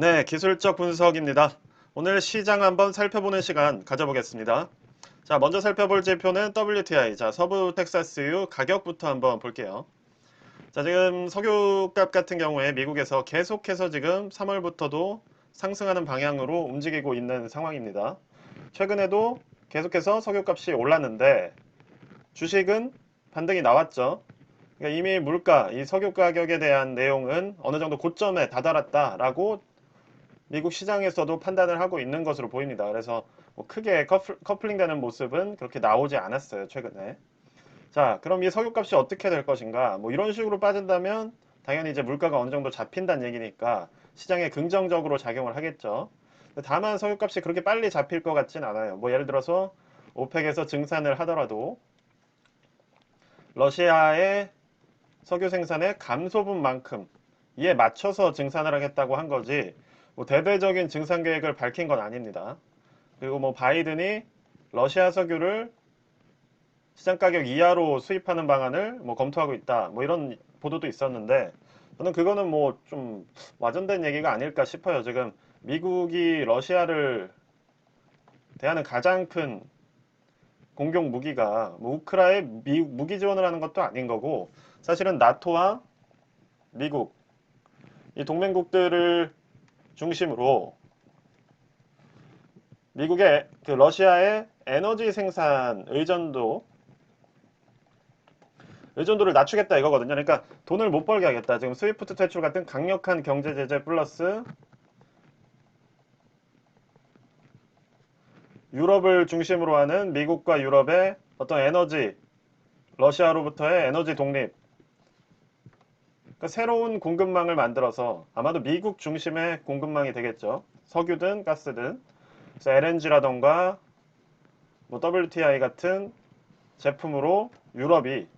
네, 기술적 분석입니다. 오늘 시장 한번 살펴보는 시간 가져보겠습니다. 자, 먼저 살펴볼 지표는 WTI. 자, 서부 텍사스유 가격부터 한번 볼게요. 자, 지금 석유값 같은 경우에 미국에서 계속해서 지금 3월부터도 상승하는 방향으로 움직이고 있는 상황입니다. 최근에도 계속해서 석유값이 올랐는데 주식은 반등이 나왔죠. 그러니까 이미 물가, 이 석유 가격에 대한 내용은 어느 정도 고점에 다다랐다라고 미국 시장에서도 판단을 하고 있는 것으로 보입니다. 그래서 뭐 크게 커플, 커플링되는 모습은 그렇게 나오지 않았어요. 최근에. 자, 그럼 이 석유값이 어떻게 될 것인가? 뭐 이런 식으로 빠진다면 당연히 이제 물가가 어느 정도 잡힌다는 얘기니까 시장에 긍정적으로 작용을 하겠죠. 다만 석유값이 그렇게 빨리 잡힐 것 같진 않아요. 뭐 예를 들어서 오펙에서 증산을 하더라도 러시아의 석유 생산의 감소분만큼 이에 맞춰서 증산을 하겠다고 한 거지 뭐 대대적인 증산 계획을 밝힌 건 아닙니다. 그리고 뭐 바이든이 러시아 석유를 시장 가격 이하로 수입하는 방안을 뭐 검토하고 있다. 뭐 이런 보도도 있었는데 저는 그거는 뭐 좀 와전된 얘기가 아닐까 싶어요. 지금 미국이 러시아를 대하는 가장 큰 공격 무기가 뭐 우크라에 미, 무기 지원을 하는 것도 아닌 거고 사실은 나토와 미국 이 동맹국들을 중심으로 미국의 그 러시아의 에너지 생산 의존도 의존도를 낮추겠다 이거거든요. 그러니까 돈을 못 벌게 하겠다. 지금 스위프트 퇴출 같은 강력한 경제 제재 플러스 유럽을 중심으로 하는 미국과 유럽의 어떤 에너지 러시아로부터의 에너지 독립 그러니까 새로운 공급망을 만들어서 아마도 미국 중심의 공급망이 되겠죠. 석유든 가스든 그래서 LNG라던가 뭐 WTI 같은 제품으로 유럽이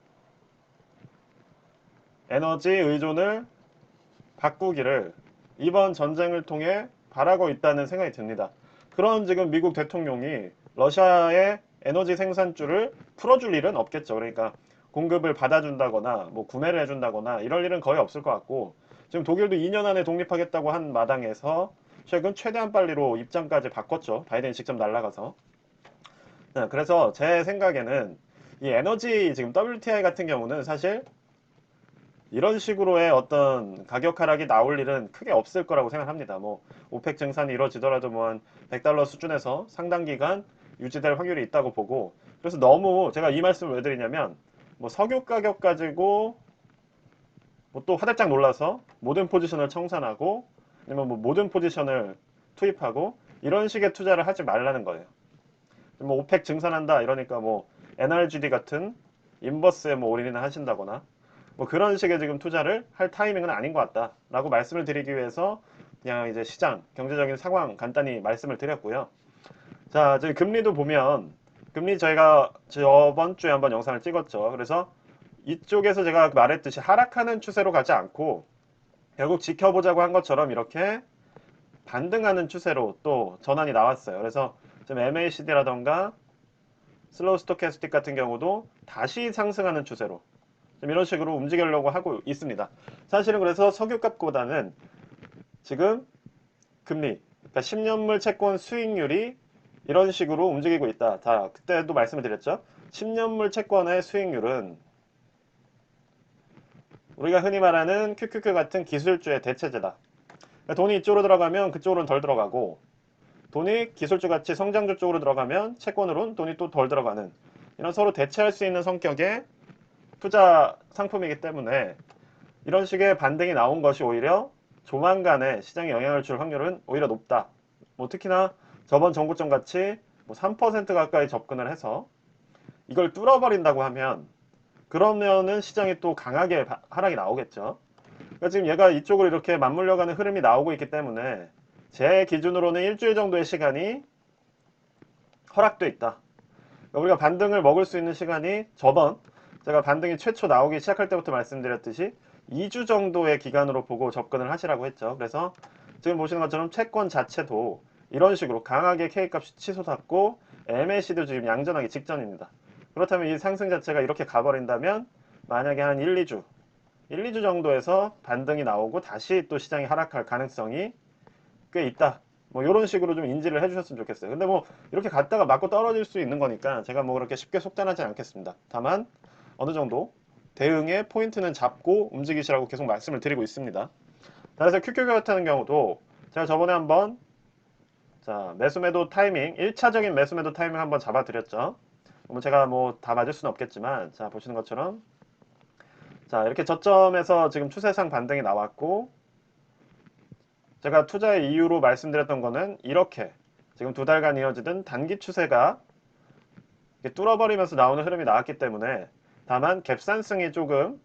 에너지 의존을 바꾸기를 이번 전쟁을 통해 바라고 있다는 생각이 듭니다. 그런 지금 미국 대통령이 러시아의 에너지 생산줄을 풀어줄 일은 없겠죠. 그러니까 공급을 받아준다거나 뭐 구매를 해준다거나 이럴 일은 거의 없을 것 같고 지금 독일도 2년 안에 독립하겠다고 한 마당에서 최근 최대한 빨리로 입장까지 바꿨죠. 바이든이 직접 날아가서. 네, 그래서 제 생각에는 이 에너지 지금 WTI 같은 경우는 사실 이런 식으로의 어떤 가격 하락이 나올 일은 크게 없을 거라고 생각합니다. 뭐 오펙 증산이 이루어지더라도 뭐 한 100달러 수준에서 상당 기간 유지될 확률이 있다고 보고 그래서 너무 제가 이 말씀을 왜 드리냐면 뭐 석유 가격 가지고 뭐 또 화들짝 놀라서 모든 포지션을 청산하고 아니면 뭐 모든 포지션을 투입하고 이런 식의 투자를 하지 말라는 거예요. 뭐 오펙 증산한다 이러니까 뭐 NRGD 같은 인버스에 뭐 올인을 하신다거나 뭐 그런 식의 지금 투자를 할 타이밍은 아닌 것 같다라고 말씀을 드리기 위해서 그냥 이제 시장 경제적인 상황 간단히 말씀을 드렸고요. 자, 저희 금리도 보면 금리 저희가 저번 주에 한번 영상을 찍었죠. 그래서 이쪽에서 제가 말했듯이 하락하는 추세로 가지 않고 결국 지켜보자고 한 것처럼 이렇게 반등하는 추세로 또 전환이 나왔어요. 그래서 지금 MACD라던가 슬로우 스토캐스틱 같은 경우도 다시 상승하는 추세로 좀 이런 식으로 움직이려고 하고 있습니다. 사실은 그래서 석유값보다는 지금 금리, 그러니까 10년물 채권 수익률이 이런 식으로 움직이고 있다. 자, 그때도 말씀을 드렸죠. 10년물 채권의 수익률은 우리가 흔히 말하는 QQQ 같은 기술주의 대체제다. 그러니까 돈이 이쪽으로 들어가면 그쪽으로는 덜 들어가고 돈이 기술주 같이 성장주 쪽으로 들어가면 채권으로는 돈이 또 덜 들어가는 이런 서로 대체할 수 있는 성격의 투자 상품이기 때문에 이런 식의 반등이 나온 것이 오히려 조만간에 시장에 영향을 줄 확률은 오히려 높다. 뭐 특히나 저번 정고점 같이 뭐 3% 가까이 접근을 해서 이걸 뚫어버린다고 하면 그러면은 시장이 또 강하게 하락이 나오겠죠. 그러니까 지금 얘가 이쪽으로 이렇게 맞물려가는 흐름이 나오고 있기 때문에 제 기준으로는 일주일 정도의 시간이 허락돼 있다. 그러니까 우리가 반등을 먹을 수 있는 시간이 저번 제가 반등이 최초 나오기 시작할 때부터 말씀드렸듯이 2주 정도의 기간으로 보고 접근을 하시라고 했죠. 그래서 지금 보시는 것처럼 채권 자체도 이런 식으로 강하게 K값이 치솟았고 MAC도 지금 양전하기 직전입니다. 그렇다면 이 상승 자체가 이렇게 가버린다면 만약에 한 1, 2주 1, 2주 정도에서 반등이 나오고 다시 또 시장이 하락할 가능성이 꽤 있다. 뭐 이런 식으로 좀 인지를 해주셨으면 좋겠어요. 근데 뭐 이렇게 갔다가 맞고 떨어질 수 있는 거니까 제가 뭐 그렇게 쉽게 속단하지 않겠습니다. 다만 어느 정도 대응의 포인트는 잡고 움직이시라고 계속 말씀을 드리고 있습니다. 그래서 QQ 같은 경우도 제가 저번에 한번 자 매수 매도 타이밍 1차적인 매수 매도 타이밍 한번 잡아드렸죠. 뭐 제가 뭐 다 맞을 수는 없겠지만 자 보시는 것처럼 자 이렇게 저점에서 지금 추세상 반등이 나왔고 제가 투자의 이유로 말씀드렸던 거는 이렇게 지금 두 달간 이어지던 단기 추세가 뚫어버리면서 나오는 흐름이 나왔기 때문에 다만 갭산승이 조금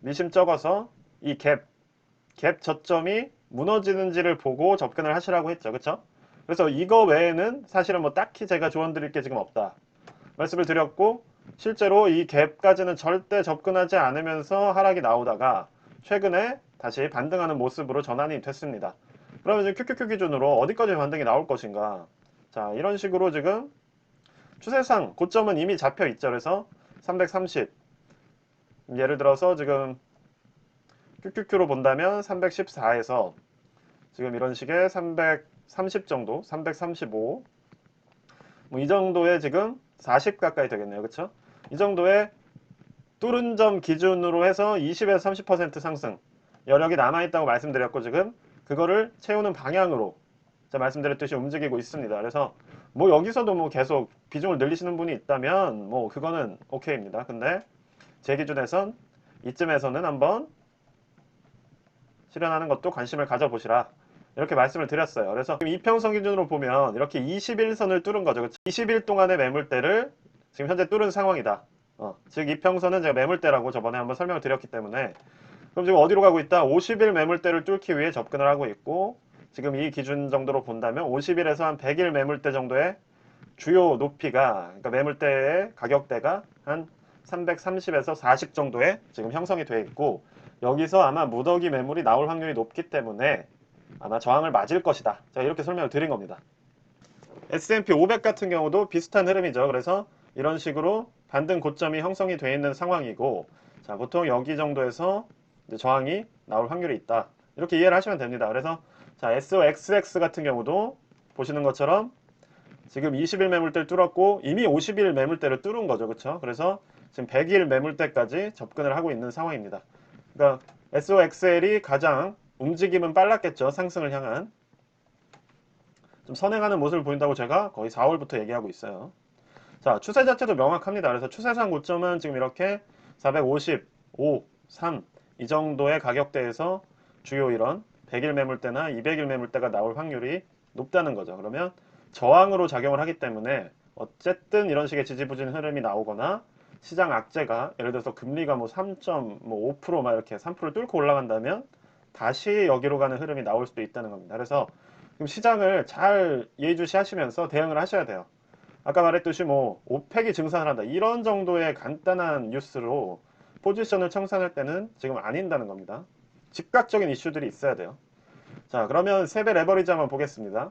미심쩍어서 이 갭, 갭 저점이 무너지는지를 보고 접근을 하시라고 했죠. 그쵸? 그래서 이거 외에는 사실은 뭐 딱히 제가 조언 드릴 게 지금 없다. 말씀을 드렸고 실제로 이 갭까지는 절대 접근하지 않으면서 하락이 나오다가 최근에 다시 반등하는 모습으로 전환이 됐습니다. 그러면 지금 QQQ 기준으로 어디까지 반등이 나올 것인가? 자, 이런 식으로 지금 추세상 고점은 이미 잡혀 있죠. 그래서 330 예를 들어서 지금 QQQ로 본다면 314에서 지금 이런 식의 330 정도, 335 뭐 이 정도의 지금 40 가까이 되겠네요. 그쵸? 이 정도의 뚫은 점 기준으로 해서 20에서 30% 상승 여력이 남아있다고 말씀드렸고 지금 그거를 채우는 방향으로 제가 말씀드렸듯이 움직이고 있습니다. 그래서 뭐 여기서도 뭐 계속 비중을 늘리시는 분이 있다면 뭐 그거는 오케이입니다. 근데 제 기준에선 이쯤에서는 한번 실현하는 것도 관심을 가져보시라. 이렇게 말씀을 드렸어요. 그래서 이평선 기준으로 보면 이렇게 21선을 뚫은 거죠. 그쵸? 20일 동안의 매물대를 지금 현재 뚫은 상황이다. 어, 즉 이평선은 제가 매물대라고 저번에 한번 설명을 드렸기 때문에 그럼 지금 어디로 가고 있다? 50일 매물대를 뚫기 위해 접근을 하고 있고 지금 이 기준 정도로 본다면 50일에서 한 100일 매물대 정도의 주요 높이가 그러니까 매물대의 가격대가 한 330에서 40 정도에 지금 형성이 되어 있고 여기서 아마 무더기 매물이 나올 확률이 높기 때문에 아마 저항을 맞을 것이다. 제가 이렇게 설명을 드린 겁니다. S&P 500 같은 경우도 비슷한 흐름이죠. 그래서 이런 식으로 반등 고점이 형성이 되어 있는 상황이고 자 보통 여기 정도에서 저항이 나올 확률이 있다. 이렇게 이해를 하시면 됩니다. 그래서 자 SOXX 같은 경우도 보시는 것처럼 지금 20일 매물대를 뚫었고 이미 50일 매물대를 뚫은 거죠. 그렇죠? 그래서 지금 100일 매물대까지 접근을 하고 있는 상황입니다. 그러니까 SOXL이 가장 움직임은 빨랐겠죠. 상승을 향한 좀 선행하는 모습을 보인다고 제가 거의 4월부터 얘기하고 있어요. 자, 추세 자체도 명확합니다. 그래서 추세상 고점은 지금 이렇게 455, 3 이 정도의 가격대에서 주요 이런 100일 매물대나 200일 매물대가 나올 확률이 높다는 거죠. 그러면 저항으로 작용을 하기 때문에 어쨌든 이런 식의 지지부진 흐름이 나오거나 시장 악재가 예를 들어서 금리가 뭐 3.5%막 이렇게 3%를 뚫고 올라간다면 다시 여기로 가는 흐름이 나올 수도 있다는 겁니다. 그래서 지금 시장을 잘 예의주시하시면서 대응을 하셔야 돼요. 아까 말했듯이 뭐 오펙이 증산을 한다 이런 정도의 간단한 뉴스로 포지션을 청산할 때는 지금 아닌다는 겁니다. 즉각적인 이슈들이 있어야 돼요. 자 그러면 세배 레버리지 한번 보겠습니다.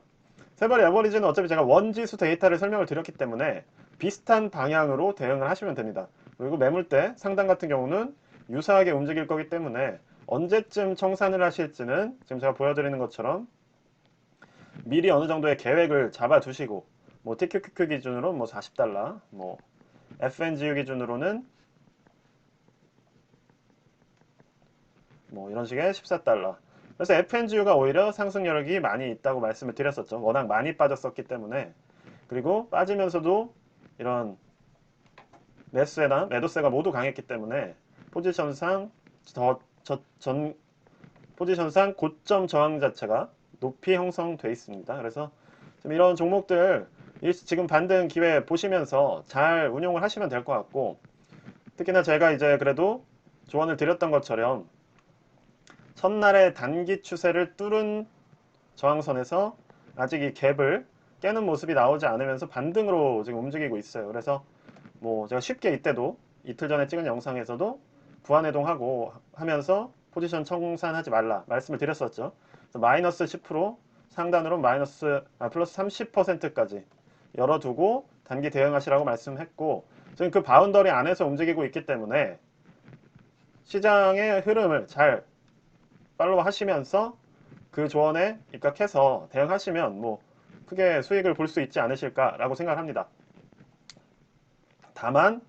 세배 레버리지는 어차피 제가 원지수 데이터를 설명을 드렸기 때문에 비슷한 방향으로 대응을 하시면 됩니다. 그리고 매물대 상단 같은 경우는 유사하게 움직일 거기 때문에 언제쯤 청산을 하실지는 지금 제가 보여드리는 것처럼 미리 어느 정도의 계획을 잡아 두시고 뭐 TQQQ 기준으로 뭐 40달러, 뭐 FNGU 기준으로는 뭐 이런 식의 14달러. 그래서 FNGU가 오히려 상승 여력이 많이 있다고 말씀을 드렸었죠. 워낙 많이 빠졌었기 때문에. 그리고 빠지면서도 이런 매수세나 매도세가 모두 강했기 때문에 포지션상 더, 저, 전 포지션상 고점 저항 자체가 높이 형성돼 있습니다. 그래서 지금 이런 종목들 이- 지금 반등 기회 보시면서 잘 운용을 하시면 될 것 같고 특히나 제가 이제 그래도 조언을 드렸던 것처럼 첫날의 단기 추세를 뚫은 저항선에서 아직 이 갭을 깨는 모습이 나오지 않으면서 반등으로 지금 움직이고 있어요. 그래서 뭐 제가 쉽게 이때도 이틀 전에 찍은 영상에서도 부안해동하고 하면서 포지션 청산하지 말라 말씀을 드렸었죠. 마이너스 10% 상단으로 마이너스 아, 플러스 30%까지 열어두고 단기 대응하시라고 말씀했고 지금 그 바운더리 안에서 움직이고 있기 때문에 시장의 흐름을 잘 팔로우 하시면서 그 조언에 입각해서 대응하시면 뭐 크게 수익을 볼 수 있지 않으실까라고 생각합니다. 다만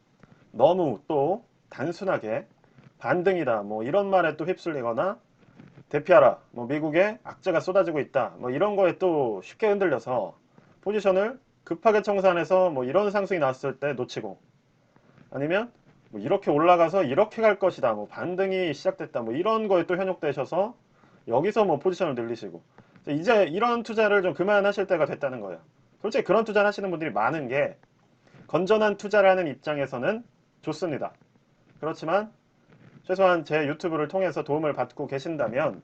너무 또 단순하게 반등이다 뭐 이런 말에 또 휩쓸리거나 대피하라 뭐 미국에 악재가 쏟아지고 있다 뭐 이런 거에 또 쉽게 흔들려서 포지션을 급하게 청산해서 뭐 이런 상승이 나왔을 때 놓치고 아니면 뭐 이렇게 올라가서 이렇게 갈 것이다 뭐 반등이 시작됐다 뭐 이런 거에 또 현혹되셔서 여기서 뭐 포지션을 늘리시고 이제 이런 투자를 좀 그만하실 때가 됐다는 거예요 솔직히 그런 투자를 하시는 분들이 많은 게 건전한 투자라는 입장에서는 좋습니다 그렇지만 최소한 제 유튜브를 통해서 도움을 받고 계신다면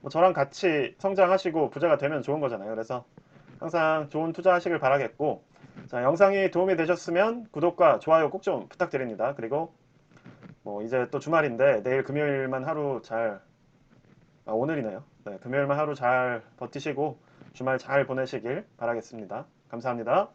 뭐 저랑 같이 성장하시고 부자가 되면 좋은 거잖아요. 그래서 항상 좋은 투자하시길 바라겠고 자 영상이 도움이 되셨으면 구독과 좋아요 꼭 좀 부탁드립니다. 그리고 뭐 이제 또 주말인데 내일 금요일만 하루 잘 아, 오늘이네요. 네, 금요일만 하루 잘 버티시고 주말 잘 보내시길 바라겠습니다. 감사합니다.